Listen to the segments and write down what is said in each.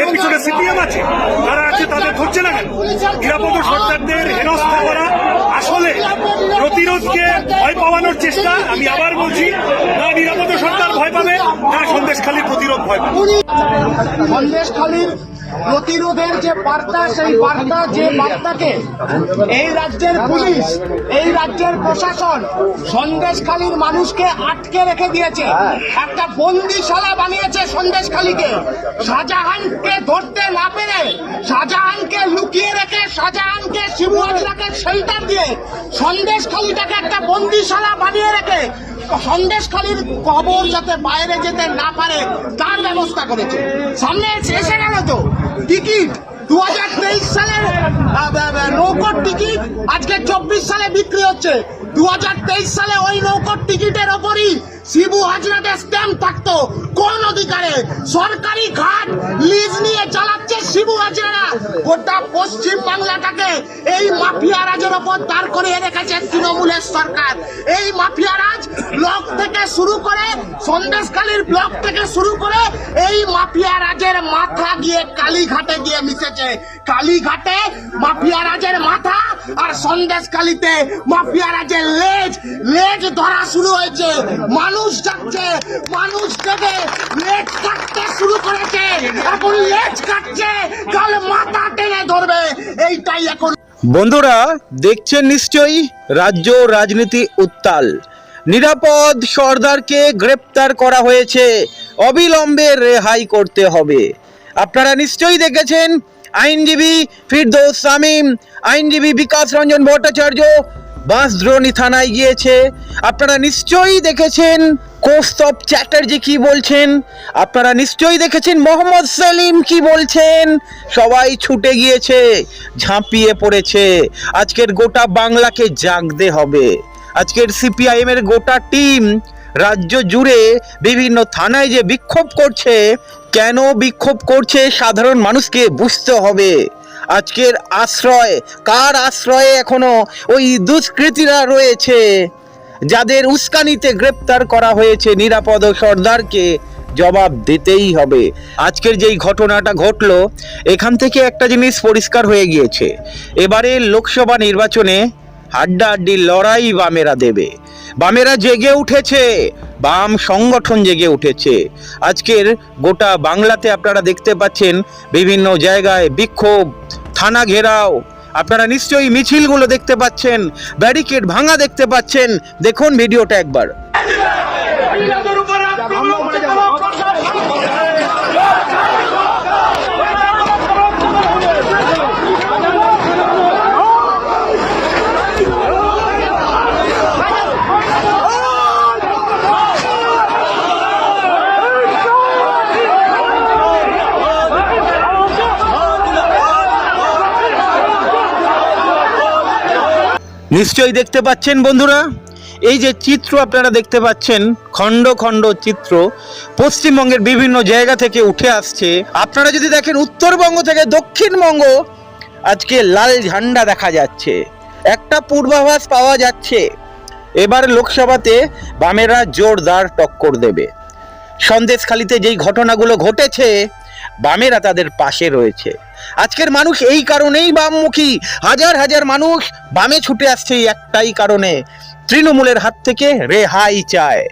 এর পিছনে সিপিএম আছে। তারা আছে তাদের ধরছে না কেন? নিরাপদ সরকারদের হেনস্থা করা আসলে প্রতিরোধকে ভয় পাওয়ানোর চেষ্টা, আমি আবার বলছি, না নিরাপদ সরকার ভয় পাবে, না সন্দেশখালীর প্রতিরোধ ভয় পাবে। সন্দেশখালীর প্রতিরোধের যে বার্তা, সেই বার্তা, যে বার্তাকে এই রাজ্যের পুলিশ, এই রাজ্যের প্রশাসন সন্দেশখালীর মানুষকে আটকে রেখে দিয়েছে। একটা বন্দিশালা বানিয়েছে সন্দেশখালীকে। শাহজাহানকে ধরতে না পেরে, শাহজাহানকে লুকিয়ে রেখে, শাহজাহানকে শিবু হাজরাকে শেল্টার দিয়ে সন্দেশখালীটাকে একটা বন্দিশালা বানিয়ে রেখে সন্দেশখালীর কবর যাতে বাইরে যেতে না পারে, তার ব্যবস্থা করেছে। সামনে এসে গেল তো। টিকিট দু হাজার তেইশ সালের নৌকোর টিকিট আজকে চব্বিশ সালে বিক্রি হচ্ছে। দু হাজার তেইশ সালে ওই নৌকোর টিকিটের ওপরই শিবু হাজরাদের স্ট্যাম্প থাকতো। কোন অধিকারে? সরকারি ঘাট লিজ নিয়ে চালাচ্ছে শিবু হাজরা গোটা পশ্চিম বাংলাটাকে এই মাফিয়া রাজের ওপর দাঁড় করিয়ে রেখেছে তৃণমূলের সরকার। এই মাফিয়া রাজ ব্লক থেকে শুরু করে সন্দেশখালীর ব্লক থেকে শুরু করে এই মাফিয়া রাজের মাথা গিয়ে কালীঘাটে গিয়ে মিশেছে। কালীঘাটে মাফিয়া রাজের মাথা আর সন্দেশখালীতে মাফিয়া রাজের লেজ। লেজ ধরা শুরু হয়েছে। মানুষ যাচ্ছে মানুষ থেকে লেজ কাটতে শুরু করেছে, এখন লেজ কাটছে কাল মাথা টেনে ধরবে, এইটাই এখন। বন্ধুরা, দেখছেন নিশ্চয়ই? রাজ্য রাজনীতি উত্তাল। নিরাপদ সর্দারকে গ্রেপ্তার করা হয়েছে। অবিলম্বে রেহাই করতে হবে। আপনারা নিশ্চয়ই দেখেছেন, আইনজীবী ফিরদৌস শামীম, আইনজীবী বিকাশ রঞ্জন ভট্টাচার্য বাঁশদ্রোণী থানায় গিয়েছে। আপনারা নিশ্চয়ই দেখেছেন কৌস্তব চ্যাটার্জি কি বলছেন? আপনারা নিশ্চয়ই দেখেছেন মোহাম্মদ সেলিম কি বলছেন? সবাই ছুটে গিয়েছে, ঝাঁপিয়ে পড়েছে। আজকের গোটা বাংলাকে জাগতে হবে। আজকের সিপিআইএম এর গোটা টিম রাজ্য জুড়ে বিভিন্ন থানায় যে বিক্ষোভ করছে, কেন বিক্ষোভ করছে, সাধারণ মানুষকে বুঝতে হবে। আজকের আশ্রয়। কার আশ্রয়ে এখনও ওই দুষ্কৃতীরা রয়েছে? যাদের উস্কানিতে গ্রেপ্তার করা হয়েছে নিরাপদ সর্দারকে জবাব দিতেই হবে। আজকের যেই ঘটনাটা ঘটলো, এখান থেকে একটা জিনিস পরিষ্কার হয়ে গিয়েছে। এবারে লোকসভা নির্বাচনে হাড্ডাহাড্ডি লড়াই বামেরা দেবে। বামেরা জেগে উঠেছে, বাম সংগঠন জেগে উঠেছে। আজকের গোটা বাংলাতে আপনারা দেখতে পাচ্ছেন, বিভিন্ন জায়গায় বিক্ষোভ থানা ঘেরাও। আপনারা নিশ্চয়ই মিছিলগুলো দেখতে পাচ্ছেন ব্যারিকেড ভাঙা দেখতে পাচ্ছেন। দেখুন ভিডিওটা একবার। নিশ্চয়ই দেখতে পাচ্ছেন বন্ধুরা? এই যে চিত্র আপনারা দেখতে পাচ্ছেন, খণ্ড খণ্ড চিত্র, পশ্চিমবঙ্গের বিভিন্ন জায়গা থেকে উঠে আসছে। আপনারা যদি দেখেন উত্তরবঙ্গ থেকে দক্ষিণবঙ্গ, আজকে লাল ঝান্ডা দেখা যাচ্ছে। একটা পূর্বাভাস পাওয়া যাচ্ছে। এবার লোকসভাতে বামেরা জোরদার টক্কর দেবে। সন্দেশখালিতে যেই ঘটনাগুলো ঘটেছে বামেরা তাদের পাশে রয়েছে। আজকের মানুষ এই কারণেই বামমুখী। হাজার হাজার মানুষ বামে ছুটে আসছে এই একটাই কারণে। তৃণমূলের হাত থেকে রেহাই চায়।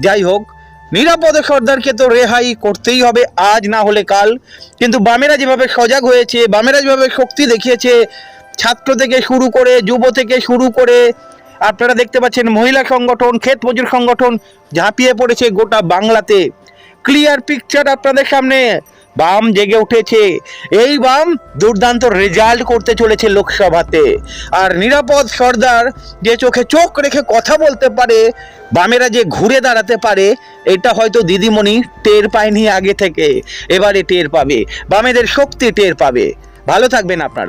যাই হোক, নিরাপদ সর্দারকে তো রেহাই করতেই হবে, আজ না হলে কাল। কিন্তু বামেরা যেভাবে সজাগ হয়েছে, বামেরা যেভাবে শক্তি দেখিয়েছে, ছাত্র থেকে শুরু করে, যুব থেকে শুরু করে, আপনারা দেখতে পাচ্ছেন মহিলা সংগঠন, ক্ষেত মজুর সংগঠন ঝাঁপিয়ে পড়েছে গোটা বাংলাতে। ক্লিয়ার পিকচার আপনাদের সামনে। বাম জেগে উঠেছে। এই বাম দুর্দান্ত রেজাল্ট করতে চলেছে লোকসভাতে। আর নিরাপদ সর্দার যে চোখে চোখ রেখে কথা বলতে পারে, বামেরা যে ঘুরে দাঁড়াতে পারে, এটা হয়তো দিদিমণি টের পায়নি আগে থেকে। এবারে টের পাবে। বামেদের শক্তি টের পাবে। ভালো থাকবেন আপনারা।